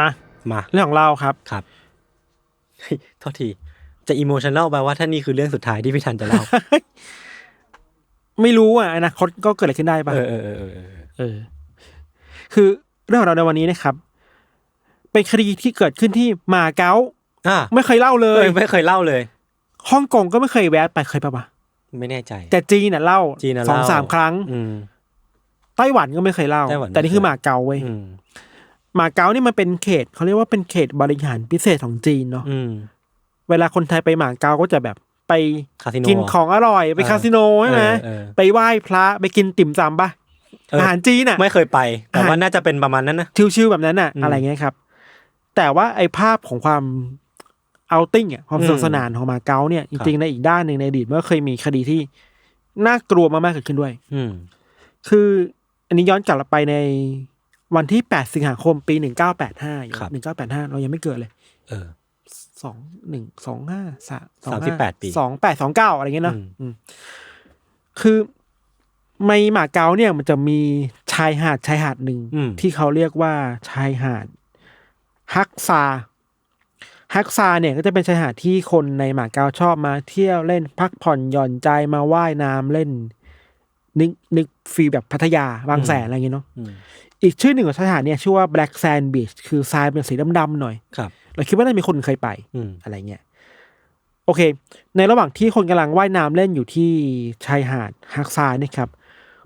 มามาเรื่องของเราครับครับเฮ้ยโทษทีจะอิโมชันแนลแปลว่าถ้านี่คือเรื่องสุดท้ายที่พี่ทันจะเล่า ไม่รู้อะอนาคตก็เกิดอะไรขึ้นได้ปะเออเออเออเออเออเออ คือเรื่องของเราในวันนี้นะครับ เป็นคดีที่เกิดขึ้นที่มาเก๊าอะไม่เคยเล่าเลเอยอไม่เคยเล่าเลยฮ่องกงก็ไม่เคยแวะไปเคยปะวะไม่แน่ใจ แต่จีนน่ะเล่าจีนน่ะสองเล่าสามครั้งอืมไต้หวันก็ไม่เคยเล่าไต้หวันแต่นี่ไม่เคยคือมาเก๊าเว้ยอื มมาเก๊านี่มันเป็นเขตเขาเรียกว่าเป็นเขตบริหารพิเศษของจีนเนาะอืม เวลาคนไทยไปมาเก๊าก็จะแบบไปคาสิโนกินของอร่อยไปเออคาสิโนใช่ไหมเออเออ ไปไหว้พระไปกินติ่มซำปะเอออ อาหารจีนอะ ไม่เคยไป แต่ว่าอะน่าจะเป็นประมาณนั้นนะ ชิวๆแบบนั้นอะ อืมอะไรเงี้ยครับ แต่ว่าไอ้ภาพของความเอาติ้งอะความอืมสนุกสนานของมาเก๊าเนี่ยจครับริงๆในอีกด้านหนึ่งในอดีตมันก็เคยมีคดีที่น่ากลัวมากๆเกิดขึ้นด้วย อืม คืออันนี้ย้อนกลับไปใน วันที่ 8 สิงหาคมปี 1985อยู่ครับ 1985 เรายังไม่เกิดเลย เออ สองหนึ่งสองห้าสามสามสิบแปดปี สองแปดสองเก้าอะไรเงี้ยเนาะอืมอืมคือในหมาเก๊าเนี่ยมันจะมีชายหาดชายหาดหนึ่งอืม ที่เขาเรียกว่าชายหาดฮักซาฮักซาเนี่ยก็จะเป็นชายหาดที่คนในหมาเก๊าชอบมาเที่ยวเล่นพักผ่อนหย่อนใจมาว่ายน้ำเล่น นึกนึกฟีลแบบพัทยาบางแสนอะไรเงี้ยเนาะ อืม อีกชื่อหนึ่งของชายหาดเนี่ยชื่อว่า Black Sand Beach คือทรายเป็นสีดำๆหน่อย ครับ เราคิดว่าน่าจะมีคนเคยไปอืม อะไรเงี้ย โอเค ในระหว่างที่คนกำลังว่ายน้ำเล่นอยู่ที่ชายหาดฮักซายเนี่ยครับ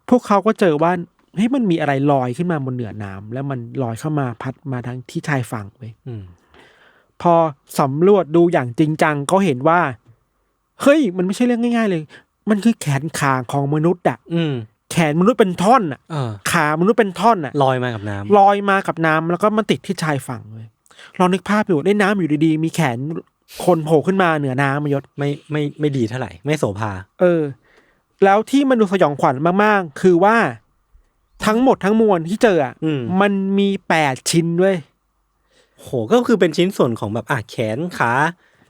พวกเขาก็เจอว่าเฮ้ยมันมีอะไรลอยขึ้นมาบนเหนือน้ำแล้วมันลอยเข้ามาพัดมาทางที่ชายฝั่งเว้ยอืม พอสำรวจดูอย่างจริงจังก็เห็นว่า เฮ้ย มันไม่ใช่เรื่องง่าย ๆ เลย มันคือแขนขาของมนุษย์อะอืมแข นมนุษย์เป็นท่อนอะเออขามนุษย์เป็นท่อนอะลอยมากับน้ำลอยมากับน้ำแล้วก็มันติดที่ชายฝั่งเลยลองนึกภาพอยู่เล่นน้ำอยู่ดีๆ มีแขนคนโผล่ขึ้นมาเหนือน้ำมายศไม่ไม่ไม่ดีเท่าไหร่ ไม่โสภา เออ แล้วที่มันดูสยองขวัญมากๆ คือว่าทั้งหมดทั้งมวลที่เจออะอืมมันมีแปดชิ้นด้วยโหก็คือเป็นชิ้นส่วนของแบบอะแขนขา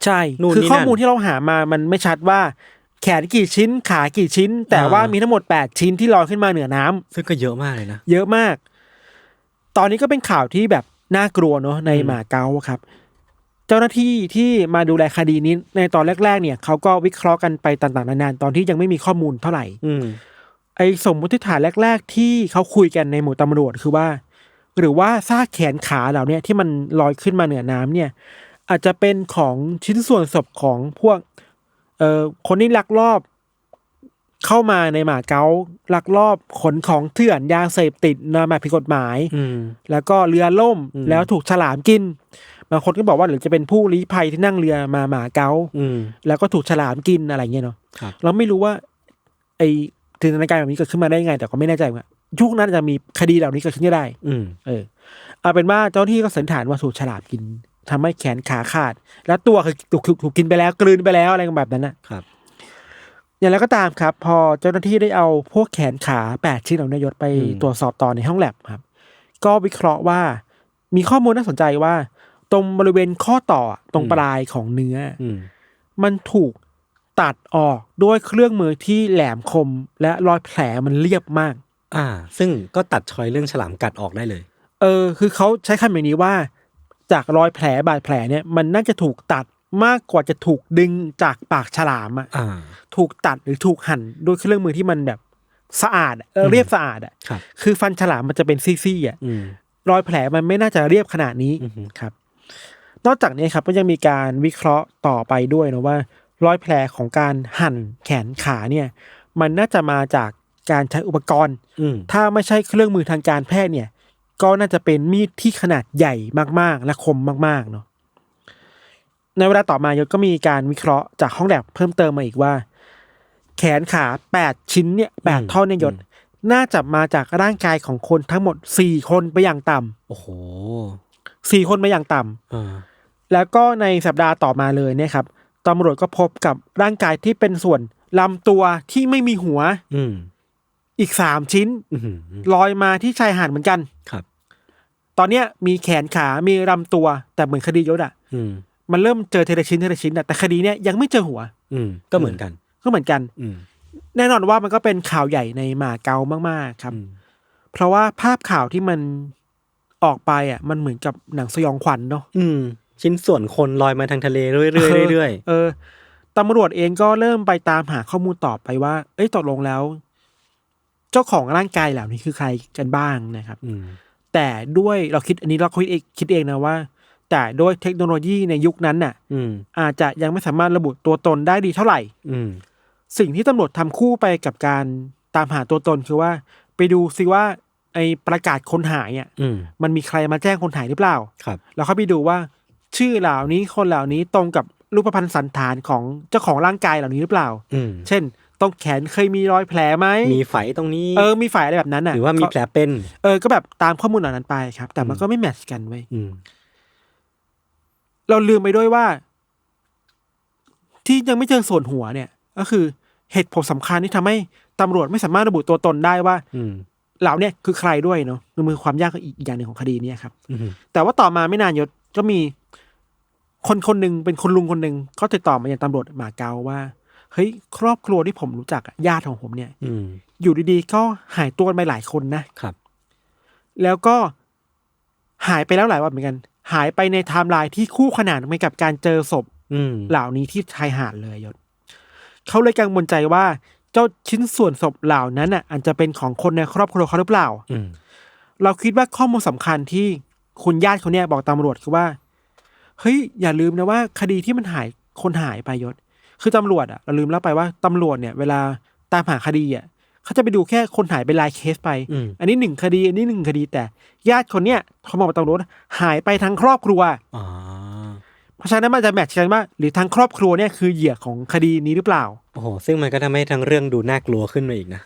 ใช่นู่นคือนี่ข้อนั่นมูลที่เราหามามันไม่ชัดว่า แขนกี่ชิ้นขากี่ชิ้น แต่อ่าว่ามีทั้งหมดแปดชิ้นที่ลอยขึ้นมาเหนือน้ำซึ่งก็เยอะมากเลยนะ เยอะมาก ตอนนี้ก็เป็นข่าวที่แบบน่ากลัวเนาะในอืมหมาเก๊าอะครับ เจ้าหน้าที่ที่มาดูแลคดีนี้ในตอนแรก ๆ เนี่ยเขาก็วิเคราะห์กันไปต่างๆนานาตอนที่ยังไม่มีข้อมูลเท่าไหร่ อืมไอ้สมมติฐานแรก ๆ ที่เขาคุยกันในหมู่ตำรวจคือว่า หรือว่าซากแขนขาเหล่าเนี้ยที่มันลอยขึ้นมาเหนือน้ำเนี่ย อาจจะเป็นของชิ้นส่วนศพของพวก เอ่อคนที่ลักลอบเข้ามาในหมาเก๊าลักลอบขนของเถื่อนยาเสพติดนามาผิดกฎหมายอืมแล้วก็เรือล่มอืมแล้วถูกฉลามกินบางคนก็บอกว่าหรือจะเป็นผู้ลี้ภัยที่นั่งเรือมาหมาเก๊าอืมแล้วก็ถูกฉลามกินอะไรเงี้ยเนาะครับเราไม่รู้ว่า ไอจินตนาการแบบนี้เกิดขึ้นมาได้ยังไง แต่ก็ไม่แน่ใจว่ายุคนั้นจะมีคดีเหล่านี้เกิดขึ้นก็ได้ อืมเออเอาเป็นว่าเจ้าหน้าที่ก็สันนิษฐานว่าถูกฉลามกิน ทำให้แขนขาขาด แล้วตัวคือถูกถูกถูกกินไปแล้ว กลืนไปแล้วอะไรแบบนั้นนะครับ อย่างไรก็ตามครับ พอเจ้าหน้าที่ได้เอาพวกแขนขาแปดชิ้นเหล่านี้ยศไปอืมตรวจสอบต่อในห้องแลบครับ ก็วิเคราะห์ว่ามีข้อมูลน่าสนใจว่า ตรงบริเวณข้อต่อตรงปลายของเนื้อออืมมันถูกตัดออกด้วยเครื่องมือที่แหลมคม และรอยแผลมันเรียบมาก อ่า ซึ่งก็ตัดชอยเรื่องฉลามกัดออกได้เลย เออ คือเขาใช้คำอย่างนี้ว่า จากรอยแผลบาดแผลเนี่ยมันน่าจะถูกตัดมากกว่าจะถูกดึงจากปากฉลามอะอ่าถูกตัดหรือถูกหั่นด้วยเครื่องมือที่มันแบบสะอาดอะเออเรียบสะอาดอะครับคือฟันฉลามมันจะเป็นซี่ๆอะอืมรอยแผลมันไม่น่าจะเรียบขนาดนี้อือฮึครับ นอกจากนี้ครับก็ยังมีการวิเคราะห์ต่อไปด้วยนะว่า รอยแผลของการหั่นแขนขาเนี่ย มันน่าจะมาจากการใช้อุปกรณ์อืมถ้าไม่ใช่เครื่องมือทางการแพทย์เนี่ย ก็น่าจะเป็นมีดที่ขนาดใหญ่มากๆ และคมมากๆเนาะในเวลาต่อมายศก็มีการวิเคราะห์จากห้องแลบเพิ่มเติมมาอีกว่า แขนขาแปดชิ้นเนี่ยแปดอืมท่อนเนี่ยยศอืมน่าจะมาจากร่างกายของคนทั้งหมดสี่คนไปอย่างต่ำโอ้โหสี่คนไปอย่างต่ำอ่าแล้วก็ในสัปดาห์ต่อมาเลยเนี่ยครับตำรวจก็พบกับร่างกายที่เป็นส่วนลำตัวที่ไม่มีหัว อืม อีกสามชิ้นอืมลอยมาที่ชายหาดเหมือนกันครับ ตอนเนี้ยมีแขนขา มีลำตัว แต่เหมือนคดียศอะอืมมันเริ่มเจอเทละชิ้นเทละชิ้นอะแต่คดีเนี้ยยังไม่เจอหัว อืมก็เหมือนกัน ก็เหมือนกัน อืมแน่นอนว่ามันก็เป็นข่าวใหญ่ในหมาเกามากๆครับอืมเพราะว่าภาพข่าวที่มันออกไปอะ มันเหมือนกับหนังสยองขวัญเนาะอืมชิ้นส่วนคนลอยมาทางทะเลเรื่อยๆเรื่อยเออตำรวจเองก็เริ่มไปตามหาข้อมูลต่อไปว่า เอ้ยตกลงแล้ว เจ้าของร่างกายเหล่านี้คือใครกันบ้างนะครับๆอืมแต่ด้วยเราคิดอันนี้เราคิดเองคิดเองนะว่า แต่ด้วยเทคโนโลยีในยุคนั้นน่ะอืมอาจจะยังไม่สามารถระบุตัวตนได้ดีเท่าไหร่ อืมสิ่งที่ตำรวจทำคู่ไปกับการตามหาตัวตนคือว่า ไปดูซิว่า ไอประกาศคนหายอะอืมมันมีใครมาแจ้งคนหายหรือเปล่าครับแล้วเขาไปดูว่า ชื่อเหล่านี้คนเหล่านี้ตรงกับรูปพรรณสันฐานของเจ้าของร่างกายเหล่านี้หรือเปล่าอืมเช่น ต้องแขนเคยมีรอยแผลไหมมีไฝตรงนี้เออมีฝ่ายอะไรแบบนั้นอะหรือว่ามีก็แผลเป็นเออก็แบบตามข้อมูลเหล่านั้นไปครับ แต่มันก็ไม่แมทช์กันเว้ยอืมเราลืมไปด้วยว่า ที่ยังไม่เจอส่วนหัวเนี่ย ก็คือเหตุผลสำคัญที่ทำให้ตำรวจไม่สามารถระบุตัวตนได้ว่า อืมเหล่าเนี่ยคือใครด้วยเนาะมันมือความยากอีกอย่างหนึ่งของคดีเนี้ครับอืมแต่ว่าต่อมาไม่นานยศก็มีคนคนหนึ่งเป็นคนลุงคนหนึ่งก็ติดต่อมายังตำรวจหมาเกาว่า เฮ้ยครอบครัวที่ผมรู้จักอะญาติของผมเนี่ย อืม อยู่ดีๆ ก็หายตัวกันไปหลายคนนะครับ แล้วก็หายไปแล้วหลายวันเหมือนกัน หายไปในไทม์ไลน์ที่คู่ขนานไปกับการเจอศพอืม เหล่านี้ที่ชายหาดเลยยศเขาเลยกังวลใจว่า เจ้าชิ้นส่วนศพเหล่านั้นอะอาจจะเป็นของคนในครอบครัวเขาหรือเปล่า อืม เราคิดว่าข้อมูลสำคัญที่คุณญาติเขาเนี่ยบอกตำรวจคือว่า เฮ้ย อย่าลืมนะว่า คดีที่มันหายคนหายไปยศ คือตำรวจอะเราลืมแล้วไปว่าตำรวจเนี่ยเวลาตามหาคดีอะเขาจะไปดูแค่คนหายเป็นรายเคสไปอืมอันนี้หนึ่งคดี อันนี้หนึ่งคดี แต่ญาติคนเนี้ยเขาบอกตำรวจหายไปทั้งครอบครัวอ๋อเพราะฉะนั้นมันจะแมทช์กันว่าหรือทั้งครอบครัวเนี่ยคือเหยื่อของคดีนี้หรือเปล่าโอ้โหซึ่งมันก็ทำให้ทั้งเรื่องดูน่ากลัวขึ้นมาอีกนะ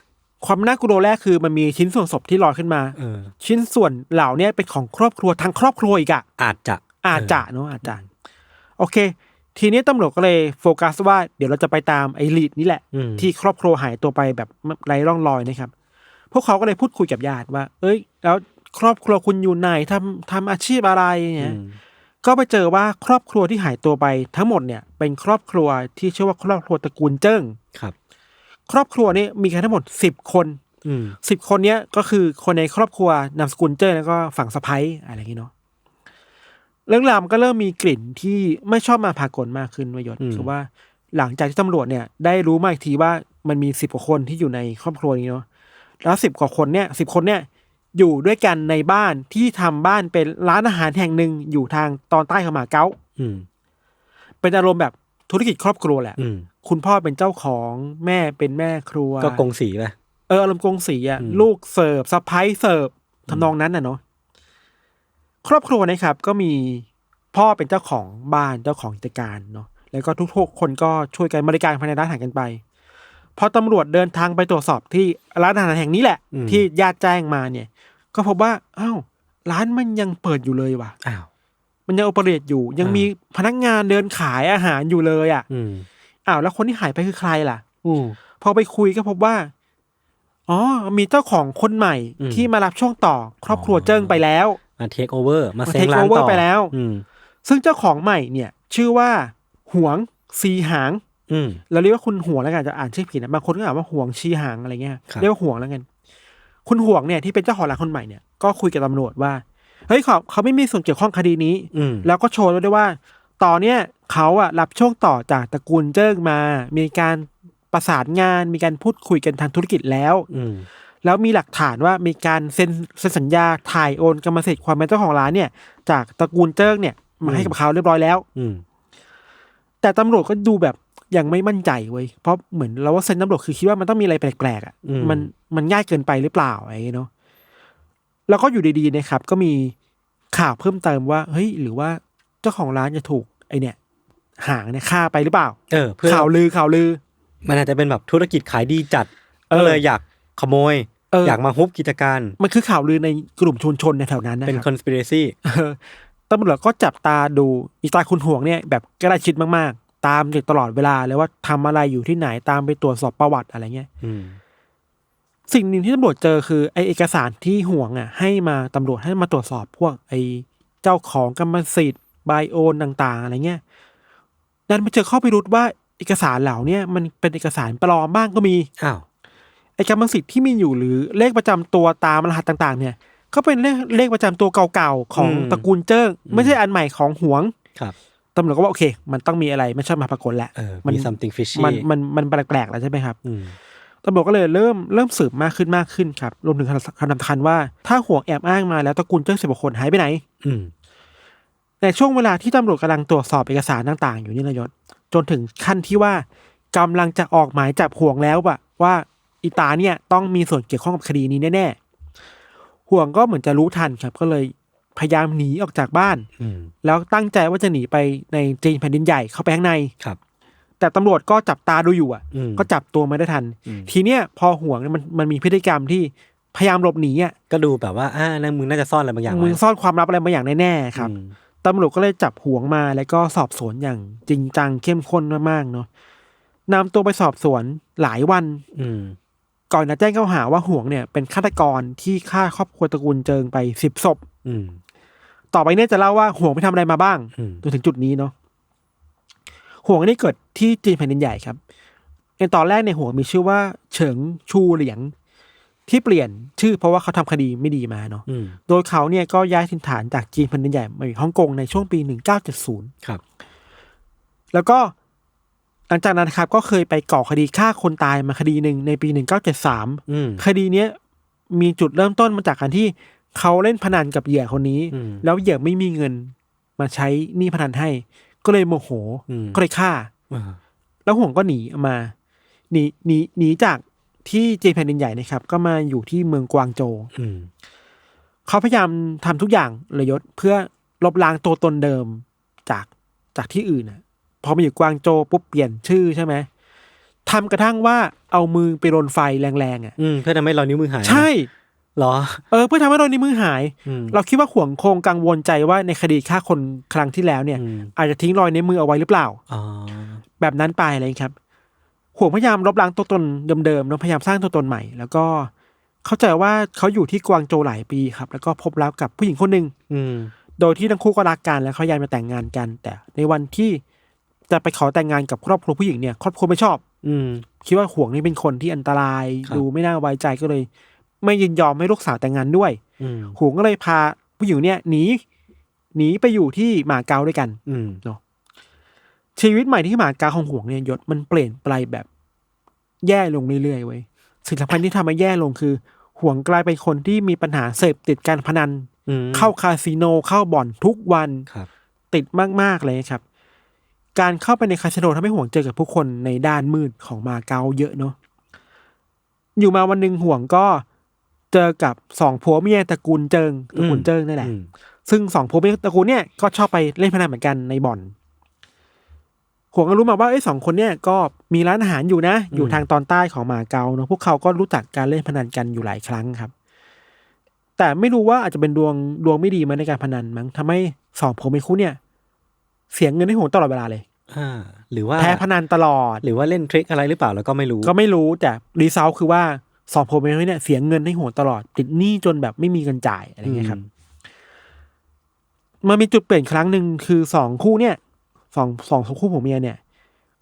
ความน่ากลัวแรกคือมันมีชิ้นส่วนศพที่ลอยขึ้นมาเออชิ้นส่วนเหล่าเนี้เป็นของครอบครัวทั้งครอบครัวอีกอะอาจจะอาจจะเนาะอาจจะโอเค ทีนี้ตำรวจก็เลยโฟกัสว่าเดี๋ยวเราจะไปตามไอ้ลีดนี่แหละอืมที่ครอบครัวหายตัวไปแบบไร้ร่องรอยนะครับ พวกเขาก็เลยพูดคุยกับญาติว่า เอ้ย แล้วครอบครัวคุณอยู่ไหนทำทำอาชีพอะไรเนี่ยอืมก็ไปเจอว่าครอบครัวที่หายตัวไปทั้งหมดเนี่ย เป็นครอบครัวที่ชื่อว่าครอบครัวตระกูลเจิ้งครับ ครอบครัวนี้มีกันทั้งหมดสิบคนอืมสิบคนเนี้ยก็คือคนในครอบครัวนามสกุลเจิ้งแล้วก็ฝั่งสะพ้ยอะไรอย่างนี้เนาะ เรื่องราวมันก็เริ่มมีกลิ่นที่ไม่ชอบมาพากลมากขึ้นวายศคือว่าหลังจากที่ตำรวจเนี่ยได้รู้มาอีกทีว่ามันมีสิบกว่าคนที่อยู่ในครอบครัวนี้เนาะแล้วสิบกว่าคนเนี่ยสิบคนเนี่ยอยู่ด้วยกันในบ้านที่ทำบ้านเป็นร้านอาหารแห่งหนึ่งอยู่ทางตอนใต้ของหมาเก๊าอืม เป็นอารมณ์แบบธุรกิจครอบครัวแหละ อืม คุณพ่อเป็นเจ้าของแม่เป็นแม่ครัว ก็กงสีไปเอออารมณ์กงสีอะอืม ลูกเสิร์ฟสะพ้ายเสิร์ฟทำนองนั้นน่ะเนาะ ครอบครัวนะครับก็มีพ่อเป็นเจ้าของบ้านเจ้าของกิจการเนาะแล้วก็ทุกๆ คนก็ช่วยกันบริการภายในร้านอาหารกันไป พอตำรวจเดินทางไปตรวจสอบที่ร้านอาหารแห่งนี้แหละที่ญาติแจ้งมาเนี่ย ก็พบว่าอ้าวร้านมันยังเปิดอยู่เลยว่ะ อ้าว มันยังโอเปเรตอยู่ ยังอ่ามี มีพนักงานเดินขายอาหารอยู่เลยอะอืมอ้าวแล้วคนที่หายไปคือใครล่ะ อืม พอไปคุยก็พบว่า อ๋อ มีเจ้าของคนใหม่อืมที่มารับช่วงต่อ ครอบครัวอ๋อเจิ้งไปแล้ว มาเทคโอเวอร์มามาเซ้ง take ร้าน over ต่อไปแล้ว อืมซึ่งเจ้าของใหม่เนี่ย ชื่อว่าหวงซีหาง อืมเราเรียกว่าคุณหวงแล้วกันจะอ่านชื่อผิดนะบางคนก็อ่านว่าหวงชีหางอะไรเงี้ยครับเรียกว่าหวงแล้วกันคุณหวงเนี่ยที่เป็นเจ้าของร้านคนใหม่เนี่ยก็คุยกับตำรวจว่าเฮ้ยเขาเขาไม่มีส่วนเกี่ยวข้องคดีนี้อืมแล้วก็โชว์ด้วยว่า ตอนเนี้ยเขาอะรับช่วงต่อจากตระกูลเจิ้งมา มีการประสานงาน มีการพูดคุยกันทางธุรกิจแล้ว อืม แล้วมีหลักฐานว่ามีการเซ็นเซ็นสัญญาถ่ายโอนกรรมสิทธิ์ความเป็นเจ้าของร้านเนี่ย จากตระกูลเจิ้งเนี่ยมาให้กับเขาเรียบร้อยแล้ว อืมแต่ตำรวจก็ดูแบบยังไม่มั่นใจเว้ยเพราะเหมือนเราว่าเซ็นตำรวจคือคิดว่ามันต้องมีอะไรแปลกๆอะอืมมันมันง่ายเกินไปหรือเปล่าอะไรอย่างเงี้ยเนาะแล้วก็อยู่ดีๆนะครับ ก็มีข่าวเพิ่มเติมว่าเฮ้ยหรือว่าเจ้าของร้านจะถูกไอเนี่ย หางเนี่ยฆ่าไปหรือเปล่า เออเพื่อข่าวลือข่าวลือ มันอาจจะเป็นแบบธุรกิจขายดีจัดเออก็เลยอยากขโมย เอออ อยากมาฮุบกิจการ มันคือข่าวลือในกลุ่มชนชนในแถวนั้นนะเป็นครับ conspiracy เออตำรวจก็จับตาดูอีตาคุณห่วงเนี่ยแบบใกล้ชิดมากๆ ตามอยู่ตลอดเวลาเลยว่าทำอะไรอยู่ที่ไหนตามไปตรวจสอบประวัติอะไรเงี้ย อืมสิ่งหนึ่งที่ตำรวจเจอคือไอเอกสารที่ห่วงอะ ให้มาตำรวจให้มาตรวจสอบพวกไอเจ้าของกรรมสิทธิ์ไบโอนต่าง ๆ อะไรเงี้ยดันไปเจอข้อพิรุษว่าเอกสารเหล่าเนี้ยมันเป็นเอกสารปลอมบ้างก็มี อ้าวไอ กรรมสิทธิ์ที่มีอยู่หรือเลขประจำตัวตามรหัสต่าง ๆ เนี่ยก็เป็นเลขเลขประจำตัวเก่าๆของอืมตระกูลเจิ้งไม่ใช่อันใหม่ของหวงครับตำรวจก็ว่าโอเค มันต้องมีอะไรไม่ชอบมาปรากฏแหละเออมันมี something fishy มันมันมันแปลกๆแล้วใช่ไหมครับอืมตำรวจก็เลยเริ่มเริ่มสืบมากขึ้นมากขึ้นครับรวมถึงคำคำสำคัญว่าถ้าห่วงแอบอ้างมาแล้วตระกูลเจิ้งสิบกว่าคนหายไปไหน อืมในช่วงเวลาที่ตำรวจกำลังตรวจสอบเอกสารต่าง ๆ อยู่นี่นายศจนถึงขั้นที่ว่ากำลังจะออกหมายจับห่วงแล้วอะว่า อีตาเนี่ยต้องมีส่วนเกี่ยวข้องกับคดีนี้แน่ๆห่วงก็เหมือนจะรู้ทันครับ ก็เลยพยายามหนีออกจากบ้านอืมแล้วตั้งใจว่าจะหนีไปในจีนแผ่นดินใหญ่เข้าไปข้างในครับ แต่ตำรวจก็จับตาดูอยู่อะอืมก็จับตัวมาได้ทันอืมทีเนี้ยพอห่วงเนี่ยมันมันมีพฤติกรรมที่พยายามหลบหนีอะก็ดูแบบว่าอ่านั่นมึงน่าจะซ่อนอะไรบางอย่างมึไว้งซ่อนความลับอะไรบางอย่างแน่ๆครับอืมตำรวจก็เลยจับห่วงมาแล้วก็สอบสวนอย่างจริงจังเข้มข้นมากๆเนาะนำตัวไปสอบสวนหลายวัน อืม ก่อนจะแจ้งข้อหาว่าห่วงเนี่ยเป็นฆาตกรที่ฆ่าครอบครัวตระกูลเจิงไปสิบศพอืม ต่อไปเนี่ยจะเล่าว่าห่วงไปทำอะไรมาบ้างอืม จนถึงจุดนี้เนาะห่วงนี่เกิดที่จีนแผ่นดินใหญ่ครับ ในตอนแรกในยห่วงมีชื่อว่า เฉิงชูเหลียง ที่เปลี่ยนชื่อเพราะว่าเขาทำคดีไม่ดีมาเนาะอืม โดยเขาเนี่ยก็ย้ายถิ่นฐานจากจีนแผ่นดินใหญ่มาอยู่ฮ่องกงในช่วงปี 1970 ครับ แล้วก็ห ลังจากนั้นนะครับก็เคยไปก่อคดีฆ่าคนตายมาคดีหนึ่งในปี 1973อืมคดีเนี้ยมีจุดเริ่มต้นมาจากการที่เขาเล่นพนันกับเหยื่อคนนี้อืมแล้วเหยื่อไม่มีเงินมาใช้หนี้พนันให้ ก็เลยโมโหอืมก็เลยฆ่าอ่า แล้วห่วงก็หนีออกมาหนีหนีหนีจากที่จีนแผ่นดินใหญ่นะครับ ก็มาอยู่ที่เมืองกวางโจวอืมเขาพยายามทำทุกอย่างเลยยศเพื่อลบล้างตัวตนเดิมจากจากที่อื่นน่ะ พอมาอยู่กวางโจวปุ๊บเปลี่ยนชื่อใช่ไหมทำกระทั่งว่าเอามือไปรนไฟแรงๆอะอืมเพื่อทำให้รอยนิ้วมือหายนะใช่เหรอ เออเพื่อทำให้เราในวมือหายอืมเราคิดว่าห่วงคงกังวลใจว่าในคดีฆ่าคนครั้งที่แล้วเนี่ยอืมอาจจะทิ้งรอยในวมือเอาไว้หรือเปล่าอ๋อแบบนั้นไปอะไรอย่างนี้ครับ ห่วงพยายามลบล้างตัวตนเดิมๆแล้วพยายามสร้างตัวตนใหม่ แล้วก็เข้าใจว่าเขาอยู่ที่กวางโจวหลายปีครับ แล้วก็พบรักกับผู้หญิงคนหนึ่งอืมโดยที่ทั้งคู่ก็รักกันแล้วเขาอยากจะแต่งงานกัน แต่ในวันที่ จะไปขอแต่งงานกับครอบครัวผู้หญิงเนี่ยครอบครัวไม่ชอบ อืม คิดว่าห่วงนี่เป็นคนที่อันตรายครับ ดูไม่น่าไว้ใจก็เลย ไม่ยินยอมให้ลูกสาวแต่งงานด้วยอืมห่วงก็เลยพาผู้หญิงเนี่ยหนีหนีไปอยู่ที่หมาเก๊าด้วยกัน อืมชีวิตใหม่ที่หมาเก๊าของห่วงเนี่ยยศมันเปลี่ยนไปแบบแย่ลงเรื่อยๆเว้ยสิ่งสำคัญที่ทำให้แย่ลงคือ ห่วงกลายเป็นคนที่มีปัญหาเสพติดการพนัน อืมเข้าคาสิโนเข้าบ่อนทุกวันครับ ติดมากๆเลยครับ การเข้าไปในคาสิโนทำให้ห่วงเจอกับผู้คนในด้านมืดของมาเก๊าเยอะเนาะอยู่มาวันหนึ่งห่วงก็เจอกับสองผัวเมียตระกูลเจิงตระกูลเจิงนั่นแหละอืมซึ่งสองผัวเมียตระกูลเนี่ยก็ชอบไปเล่นพนันเหมือนกันในบ่อนห่วงก็รู้มาว่าไอ้ยสองคนเนี่ยก็มีร้านอาหารอยู่นะ อยู่ทางตอนใต้ของมาเก๊าเนาะพวกเขาก็รู้จักการเล่นพนันกันอยู่หลายครั้งครับ แต่ไม่รู้ว่าอาจจะเป็นดวงดวงไม่ดีมาในการพนันมั้งทำให้สองผัวเมียคู่เนี่ย เสียเงินให้ห่วงตลอดเวลาเลยอ่าหรือว่าแพ้พนันตลอด หรือว่าเล่นทริคอะไรหรือเปล่าแล้วก็ไม่รู้ ก็ไม่รู้แต่รีซอลคือว่าสองผัวเมียคู่เนี่ยเสียเงินให้ห่วงตลอด ติดหนี้จนแบบไม่มีเงินจ่ายอะไรเงี้ยครับมันมีจุดเปลี่ยนครั้งหนึ่งคือสองคู่เนี่ยสองสองคู่ผัวเมียเนี่ย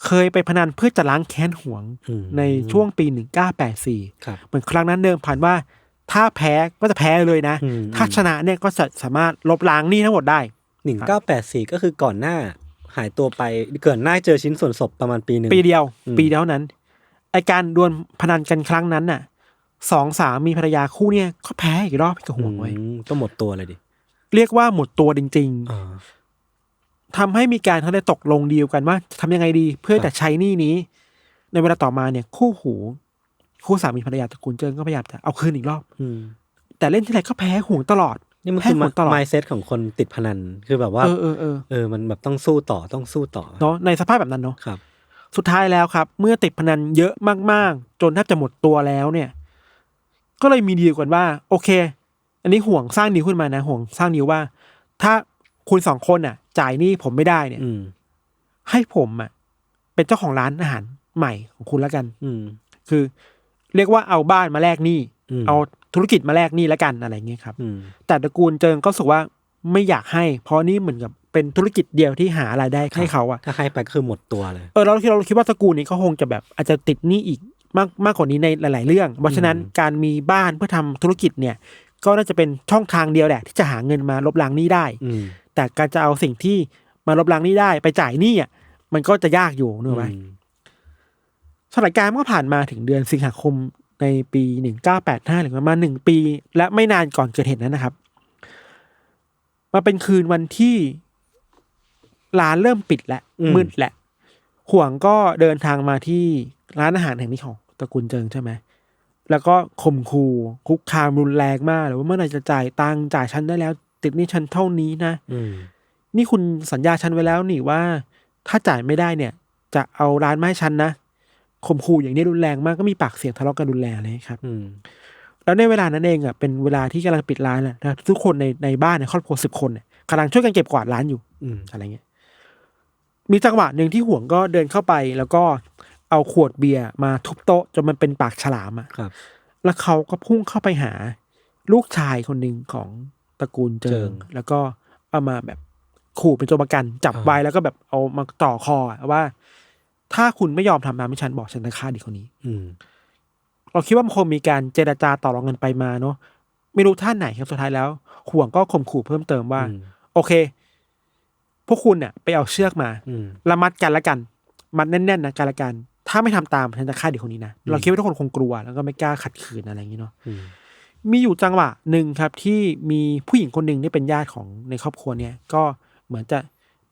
เคยไปพนันเพื่อจะล้างแค้นห่วงอืมในช่วงปีหนึ่งเก้าแปดสี่ครับเหมือนครั้งนั้นเดิมผ่านว่า ถ้าแพ้ก็จะแพ้เลยนะอืมถ้าชนะเนี่ยก็จะสามารถลบล้างหนี้ทั้งหมดได้ หนึ่งเก้าแปดสี่ก็คือก่อนหน้าหายตัวไปเกิดหน้าเจอชิ้นส่วนศพประมาณปีหนึ่งปีเดียวอืมปีเดียวนั้นไอการดวลพนันกันครั้งนั้นน่ะสองสามีภรรยาคู่เนี่ยก็แพ้อีกรอบกับห่วงไว้ยอืมก็หมดตัวเลยดิ เรียกว่าหมดตัวจริงอ่าๆทำให้มีการเขาได้ตกลงดีลกันว่าจะทำยังไงดี เพื่อครับจะใช้หนี้นี้ ในเวลาต่อมาเนี่ย คู่หู คู่สามีภรรยาตระกูลเจิ้งก็พยายามจะเอาคืนอีกรอบอืมแต่เล่นที่ไรก็แพ้ห่วงตลอด นี่มันแพ้คือห่วงตลอด มายเซตของคนติดพนันคือแบบว่า เออเออเออเออมันแบบต้องสู้ต่อต้องสู้ต่อเนาะในสภาพแบบนั้นเนาะครับ สุดท้ายแล้วครับ เมื่อติดพนันเยอะมากๆ จนแทบจะหมดตัวแล้วเนี่ย ก็เลยมีดีลกันว่า โอเค อันนี้ห่วงสร้างดีลขึ้นมานะ ห่วงสร้างดีลว่า ถ้าคุณสองคนอะ จ่ายหนี้ผมไม่ได้เนี่ย อืม ให้ผมอะเป็นเจ้าของร้านอาหารใหม่ของคุณแล้วกัน อืม คือ เรียกว่าเอาบ้านมาแลกหนี้ อืม เอา ธุรกิจมาแลกหนี้แล้วกันอะไรเงี้ยครับอืมแต่ตระกูลเจิงก็รู้สึกว่าไม่อยากให้ เพราะนี่เหมือนกับเป็นธุรกิจเดียวที่หารายได้ให้เขาอะถ้าให้ไปก็คือหมดตัวเลยเออเราคิดเราคิดว่าตระกูลนี้เขาคงจะแบบอาจจะติดหนี้อีกมากมากกว่านี้ในหลาย ๆ เรื่อง เพราะฉะนั้นอืมการมีบ้านเพื่อทำธุรกิจเนี่ย ก็น่าจะเป็นช่องทางเดียวแหละ ที่จะหาเงินมาลบล้างหนี้ได้อืมแต่การจะเอาสิ่งที่มาลบล้างหนี้ได้ไปจ่ายหนี้อะมันก็จะยากอยู่นึกออกไหมอืมสถานการณ์มันก็ผ่านมาถึงเดือนสิงหาคม ในปีหนึ่งเก้าแปดห้าหรือประมาณหนึ่งปี และไม่นานก่อนเกิดเหตุนั้นนะครับ มาเป็นคืนวันที่ร้านเริ่มปิดแล้วมืดแหละห่วงก็เดินทางมาที่ร้านอาหารแห่งนี้ของตระกูลเจิงใช่ไหม แล้วก็ข่มขู่คุกคามรุนแรงมากเลยว่าเมื่อไหร่จะจ่ายตังค์จ่ายฉันได้แล้ว ติดหนี้ฉันเท่านี้นะอืมนี่คุณสัญญาฉันไว้แล้วนี่ว่า ถ้าจ่ายไม่ได้เนี่ย จะเอาร้านมาให้ฉันนะ ข่มขู่อย่างนี้รุนแรงมากก็มีปากเสียงทะเลาะกันรุนแรงเลยครับอืมแล้วในเวลานั้นเองอะเป็นเวลาที่กำลังปิดร้านแหละนะทุกคนในในบ้านในครอบครัวสิบคนเนี่ยกำลังช่วยกันเก็บกวาดร้านอยู่อืมอะไรเงี้ยมีจังหวะหนึ่งที่ห่วงก็เดินเข้าไป แล้วก็เอาขวดเบียร์มาทุบโต๊ะจนมันเป็นปากฉลามอะครับ แล้วเขาก็พุ่งเข้าไปหา ลูกชายคนหนึ่งของตระกูลเจิเจิงงแล้วก็เอามาแบบขู่เป็นตัวประกัน จับอ่าไว้แล้วก็แบบเอามาต่อคออะว่า ถ้าคุณไม่ยอมทำตามที่ฉันบอกฉันจะฆ่าเด็กคนนี้ อืม เราคิดว่ามันคงมีการเจรจาต่อรองกันไปมาเนาะไม่รู้ท่านไหนครับสุดท้ายแล้ว ห่วงก็ข่มขู่เพิ่มเติมว่า อืม โอเค พวกคุณเนี่ยไปเอาเชือกมาอืมและมัดกันละกัน มัดแน่นๆนะกันละกัน ถ้าไม่ทำตามฉันจะฆ่าเด็กคนนี้นะอืมเราคิดว่าทุกคนคงกลัวแล้วก็ไม่กล้าขัดขืนอะไรอย่างนี้เนาะ อืม มีอยู่จังหวะหนึ่งครับที่มีผู้หญิงคนหนึ่งที่เป็นญาติของในครอบครัวเนี่ย ก็เหมือนจะ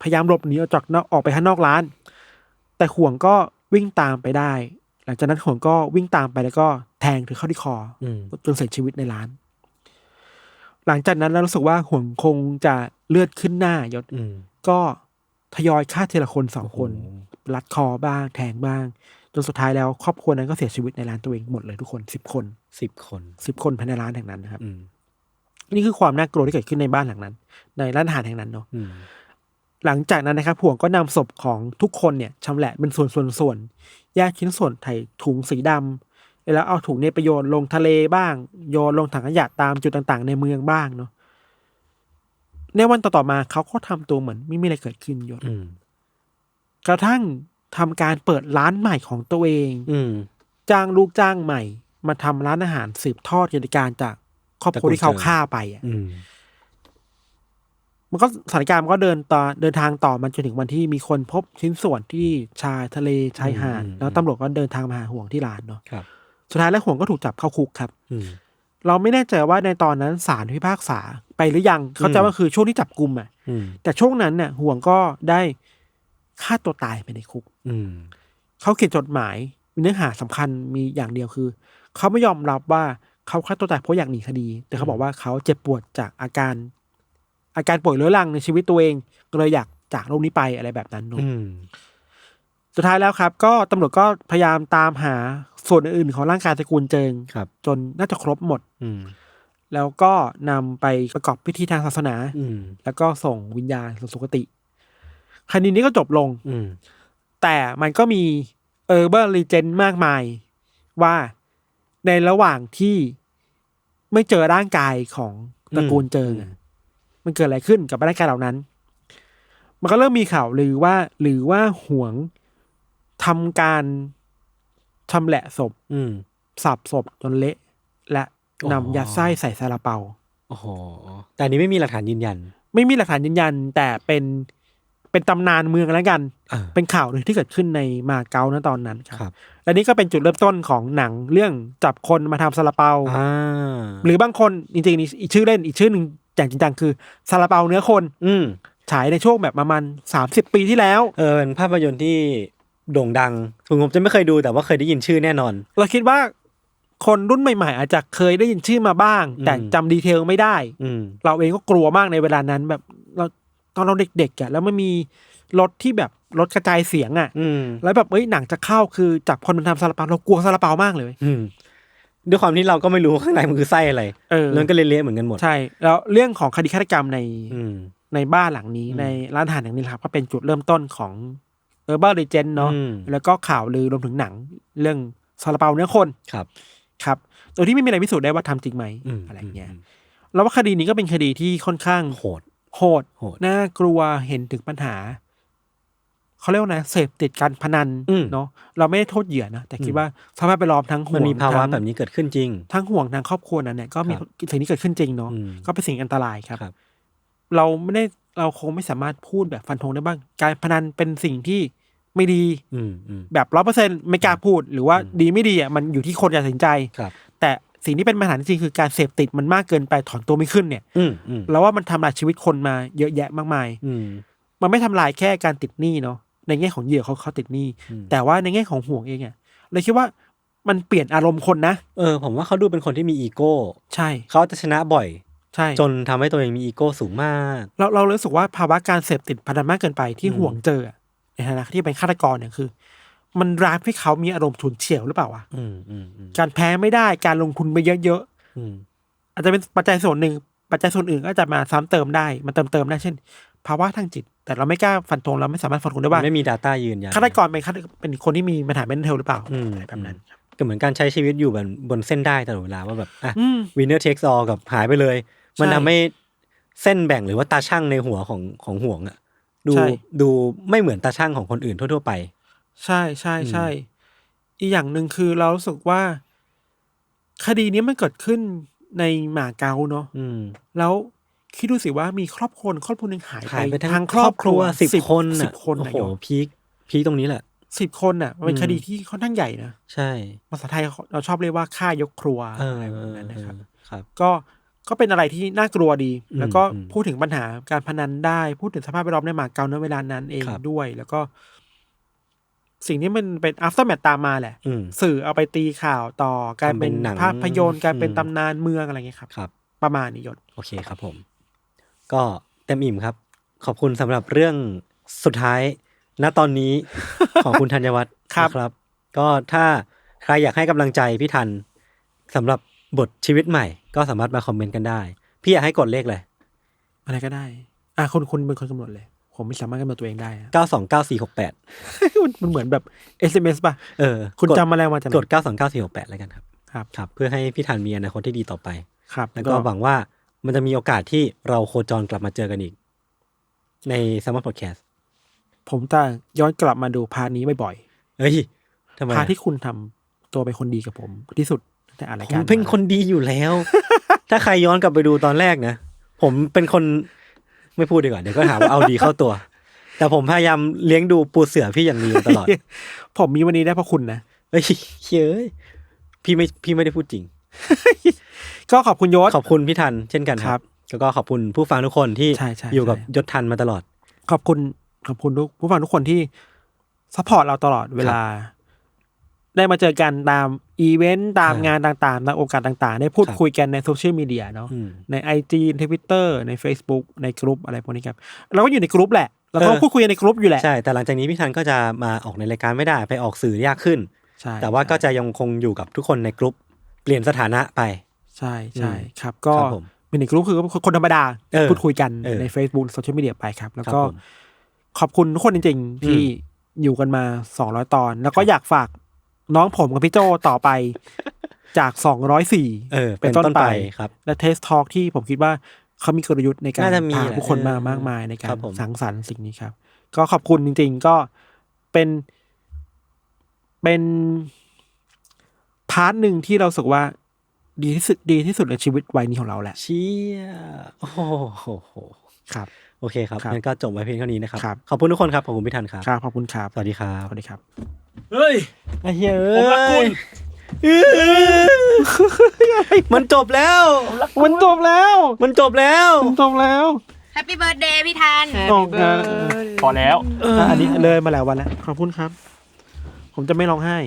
พยายามหลบหนีออกจากนอกออกไปข้างนอกร้าน แต่ห่วงก็วิ่งตามไปได้ หลังจากนั้นห่วงก็วิ่งตามไปแล้วก็แทงถึงเข้าที่คออืมจนเสียชีวิตในร้าน หลังจากนั้นเรารู้สึกว่าห่วงคงจะเลือดขึ้นหน้ายศอืมก็ทยอยฆ่าทีละคนสองคนโอ้โหรัดคอบ้าง แทงบ้าง จนสุดท้ายแล้วครอบครัวนั้นก็เสียชีวิตในร้านตัวเองหมดเลยทุกคนสิบคนสิบคนสิบคนภายในร้านแห่งนั้นนะครับอืมนี่คือความน่ากลัวที่เกิดขึ้นในบ้านหลังนั้น ในร้านอาหารแห่งนั้นเนาะอืม หลังจากนั้นนะครับห่วงก็นำศพของทุกคนเนี่ยชำแหละเป็นส่วนส่วนส่วนแยกชิ้นส่วนใส่ถุงสีดำแล้วเอาถุงเนี่ยไปโยนลงทะเลบ้าง โยนลงถังขยะตามจุดต่างๆ ในเมืองบ้างเนาะในวันต่อๆมาเขาก็ทำตัวเหมือนไม่มีอะไรเกิดขึ้นยศอืมกระทั่งทำการเปิดร้านใหม่ของตัวเอง อืมจ้างลูกจ้างใหม่ มาทำร้านอาหารสืบทอดกิจการจากครอบครัวที่เขาฆ่าไปอะอื มมันก็สถานการณ์มันก็เดินต่อเดินทางต่อมันจนถึงวันที่มีคนพบชิ้นส่วนที่ชายทะเลชายหาดอืมแล้วตำรวจก็เดินทางมาหาห่วงที่ร้านเนาะครับ สุดท้ายแล้วห่วงก็ถูกจับเข้าคุกครับอืมเราไม่แน่ใจว่าในตอนนั้นศาลพิพากษาไปหรือยังเขาใจะว่าคือช่วงที่จับกลุ่มอะอืมแต่ช่วงนั้นน่ะห่วงก็ได้ฆ่าตัวตายไปในคุก อืมเขาเขียนจดหมายมีเนื้อหาสำคัญมีอย่างเดียวคือ เขาไม่ยอมรับว่าเขาฆ่าตัวตายเพราะอยากหนีคดี แต่เขาบอกว่าเขาเจ็บปวดจากอาการ อาการป่วยเรื้อรังในชีวิตตัวเองก็เลยอยากจากโลกนี้ไปอะไรแบบนั้นเนอะอืมสุดท้ายแล้วครับ ก็ตำรวจก็พยายามตามหาส่วนอื่นๆของร่างกายตระกูลเจิงครับจนน่าจะครบหมด อืมแล้วก็นำไปประกอบพิธีทางศาสนา อืมแล้วก็ส่งวิญญาณสู่สุคติคดีนี้ก็จบลง อืมแต่มันก็มีเออร์เบอร์ลีเจนมากมายว่าในระหว่างที่ไม่เจอร่างกายของตระกูลเจิงอะ มันเกิดอะไรขึ้นกับร่างกายเหล่านั้น มันก็เริ่มมีข่าวลือว่าหรือว่าหวงทำการชำแหละศพ อืมสับศพจนเละ และนำอ๋อยัดไส้ใส่ซาลาเปาโอ้โหแต่อันนี้ไม่มีหลักฐานยืนยัน ไม่มีหลักฐานยืนยัน แต่เป็นเป็นตำนานเมืองแล้วกันอ่าเป็นข่าวหนึ่งที่เกิดขึ้นในมาเก๊าณตอนนั้นคครัรับบและนี่ก็เป็นจุดเริ่มต้นของหนังเรื่องจับคนมาทำซาลาเปาอ่าหรือบางคนจริงๆนี่อีกชื่อเล่นอีกชื่อหนึ่ง อย่างจริงจังคือซาลาเปาเนื้อคน อืมฉายในช่วงแบบประมาณสามสิบปีที่แล้ว เออเป็นภาพยนตร์ที่โด่งดังถึงผมจะไม่เคยดูแต่ว่าเคยได้ยินชื่อแน่นอน เราคิดว่าคนรุ่นใหม่ๆ อาจจะเคยได้ยินชื่อมาบ้าง แต่อืมจำดีเทลไม่ได้ อืมเราเองก็กลัวมากในเวลานั้น แบบเราตอนเราเด็กๆอะแล้วมันมีรถที่แบบรถกระจายเสียงอะอืมแล้วแบบเอ้ยหนังจะเข้าคือจับคนมันทำซาลาเปาเรากลัวซาลาเปามากเลยอืม ด้วยความที่เราก็ไม่รู้ว่าข้างในมันคือไส้อะไรเออแล้วก็เละๆเหมือนกันหมด ใช่ แล้วเรื่องของคดีฆาตกรรมในอืม ในบ้านหลังนี้อืมในร้านอาหารแห่งนี้ครับก็เป็นจุดเริ่มต้นของเออร์เบอร์เลเจนเนาะอืม แล้วก็ข่าวลือรวมถึงหนัง เรื่องซาลาเปาเนื้อคนครับ ครับโดยที่ไม่มีอะไรพิสูจน์ได้ว่าทำจริงไหมอืมอะไรเงี้ยมแล้วว่าคดีนี้ก็เป็นคดีที่ค่อนข้างโหด โหดโหด น่ากลัวเห็นถึงปัญหา เขาเรียกว่าไงเสพติดการพนันอืม เนาะเราไม่ได้โทษเหยื่อนะแต่คิดอืมว่าสภาพแวดล้อมทั้งห่วมันงมีภาวะทั้งแบบนี้เกิดขึ้นจริง ทั้งห่วงทางครอบครัวนั้นเนี่ยก็มีครับ สิ่งที่เกิดขึ้นจริงเนาะอืมก็เป็นสิ่งอันตรายครับ ครับ เราไม่ได้เราคงไม่สามารถพูดแบบฟันธงได้บ้าง การพนันเป็นสิ่งที่ไม่ดีอืมอืม แบบร้อเปอร์เซ็นไม่กล้าพูด หรือว่าอืมดีไม่ดีอะมันอยู่ที่คนจะตัดสินใจ ครับ แต่สิ่งที่เป็นปัญหาจริงๆคือการเสพติดมันมากเกินไปถอนตัวไม่ขึ้นเนี่ยอืมอืมเราว่ามันทำลายชีวิตคนมาเยอะแยะมากมาย อืม มันไม่ทำลายแค่การติดหนี้เนาะ ในแง่ของเหยื่อเขาเขาติดหนี้อืมแต่ว่าในแง่ของห่วงเองอะเลยคิดว่ามันเปลี่ยนอารมณ์คนนะ เออ ผมว่าเขาดูเป็นคนที่มีอีโก้ ใช่ เขาจะชนะบ่อย ใช่ จนทำให้ตัวเองมีอีโก้สูงมาก เราเรารู้สึกว่าภาวะการเสพติดพนันมากเกินไปที่อืมห่วงเจออะในฐานะที่เป็นฆาตกรเนี่ยคือ มันร้ายให้เขามีอารมณ์ฉุนเฉียวหรือเปล่าวะอืมอืมอืมการแพ้ไม่ได้การลงทุนไปเยอะอืมๆอาจจะเป็นปัจจัยส่วนหนึ่งปัจจัยส่วนอื่นก็จะมาซ้ำเติมได้มันเติมเติมได้เช่น ภาวะทางจิต แต่เราไม่กล้าฟันธงเราไม่สามารถฟันธงได้ว่าไม่มี Data ยืนยันฆาตกรเป็นฆาตเป็นคนที่มีปัญหาเมนเทลหรือเปล่าอืมอะไรแบบนั้นครับก็เหมือนการใช้ชีวิตอยู่บนบนเส้นได้ตลอดเวลาว่าแบบอะอืม winner takes all กับหายไปเลย มันใช่ทำให้เส้นแบ่งหรือว่าตาช่างในหัวของของห่วงอะดูใช่ดูไม่เหมือนตาช่างของคนอื่นทั่ว ๆ ไป ใช่ใช่ใช่อีกอย่างหนึ่งคือเรารู้สึกว่า คดีนี้มันเกิดขึ้นในหมาเก๊าเนาะอืมแล้ว คิดดูสิว่ามีครอบครัวครอบครัวหนึ่งหายหายไปไปทั้งครอบครัวสิบคนสิน่ะบคนโอ้นะโหโยพีคพีคตรงนี้แหละสิบคนน่ะมันเป็นอืมคดีที่ค่อนข้างใหญ่นะใช่ภาษาไทยเราชอบเรียกว่าฆ่ายกครัวเอออะไรแบเอบอนั้นเอนะครับอครับ ก็ก็เป็นอะไรที่น่ากลัวดีอืมแล้วก็อืมพูดถึงปัญหาการพนันได้ พูดถึงสภาพแวดล้อมในหมาเก๊าในเวลานั้นเองครับด้วย แล้วก็ สิ่งที่มันเป็น after math ตามมาแหละอืมสื่อเอาไปตีข่าวต่อกลายเป็นทำเป็นหนังภาพยนตร์กลายเป็นอืมตำนานเมืองอะไรเงี้ยครับครับ ประมาณนี้ยศโอเคครับผม ก็เต็มอิ่มครับ ขอบคุณสำหรับเรื่องสุดท้าย ณตอนนี้ ของคุณธัญวัฒน์ครับนะครับ ก็ถ้าใครอยากให้กำลังใจพี่ทันสำหรับบทชีวิตใหม่ ก็สามารถมาคอมเมนต์กันได้ พี่อยากให้กดเลขเลยอะไรก็ได้ อะคุณคุณเป็นคนกำหนดเลย ผมไม่สามารถกำหนดตัวเองได้อะเก้าสองเก้าสี่หกแปดมันมันเหมือนแบบ SMS ป่ะเออคุณกดจำมาแล้วมาจากไหนกดเก้าสองเก้าสี่หกแปดแล้วกันครับครับ ครับ เพื่อให้พี่ทันมีอนาคตที่ดีต่อไป ครับ แล้วก็หวังว่า มันจะมีโอกาสที่เราโคจรกลับมาเจอกันอีก ใน s ม m ม r Podcast ผมจะย้อนกลับมาดูพาร์ทนี้บ่อยเฮ้ยทำไมๆพาร์ทที่คุณทำตัวเป็นคนดีกับผม ที่สุดตั้งแต่อะไรผกามรเป็นคนดีอยู่แล้ว ถ้าใครย้อนกลับไปดูตอนแรกนะผมเป็นคนไม่พูดดีกว่าเดี๋ยวก็หาว่าเอาดีเข้าตัว แต่ผมพยายามเลี้ยงดูปูเสือพี่อย่างดีมาตลอด ผมมีวันนี้ได้เพราะคุณนะเฮ้ยเฮ้ยพี่ไม่พี่ไม่ได้พูดจริง ก็ขอบคุณยศขอบคุณพี่ทันเช่นกันคครัรับบแล้วก็ขอบคุณผู้ฟังทุกคนที่ใช่ใช่อยู่กับใช่ยศทันมาตลอด ขอบคุณขอบคุณทุกผู้ฟังทุกคนที่ซัพพอร์ตเราตลอดเวลา ได้มาเจอกันตามอีเวนต์ตามครับงานต่างๆตามโอกาสต่าง ๆ ได้พูดครับคุยกันในโซเชียลมีเดียเนาะอืมในไอจีทวิตเตอร์ใน Facebook ในกลุ่มอะไรพวกนี้ครับเราก็อยู่ในกลุ่มแหละเราก็เออพูดคุยกันในกลุ่มอยู่แหละใช่แต่หลังจากนี้พี่ทันก็จะมาออกในรายการไม่ได้ไปออกสื่อยากขึ้นใช่แต่ว่าก็ใช่จะยังคงอยู่กับทุกคนในกลุ่ม เปลี่ยนสถานะไป ใช่ใช่อืมครับ ก็ครับผมเป็นในกลุ่มคือคนธรรมดาเออพูดคุยกันเออใน Facebook โซเชียลมีเดียไปครับ แล้วครับก็ผมขอบคุณทุกคนจริง ๆ ที่อยู่กันมาสองร้อยตอน แล้วก็อยากฝากน้องผมกับพี่โจต่อไปจากสองร้อยสี่เออเป็นต้นไปครับ และเทสทอ l k ที่ผมคิดว่าเขามีกลยุทธ์ในการน่าจะมีพาแหละผู้คนมาเออมากมายในกาครัรบผมสังสรรค์สิ่งนี้ครับ ก็ขอบคุณจริง ๆ ก็เป็นเป็น พาร์ทหนึ่งที่เราสึกว่า ดีที่สุดดีที่สุดในชีวิตวัยนี้ของเราแหละ เชี่ยโอ้โหครับ โอเคครับครับงั้นก็จบไว้เพียงเท่านี้นะครับ ครับ ขอบคุณทุกคนครับ ขอบคุณพี่ทันครับ ครับขอบคุณครับสวัสดีครับสวัสดีครับ เฮ้ย ไอ้เหี้ยผมรักคุณ เอ้ยมันจบแล้ว มันจบแล้วมันจบแล้วมันจบแล้วแฮปปี้เบิร์ดเดย์พี่ทันโอเคพอแล้วอะอันนี้เลยมาแล้ววันแล้ว ขอบคุณครับ ผมจะไม่ร้องไห้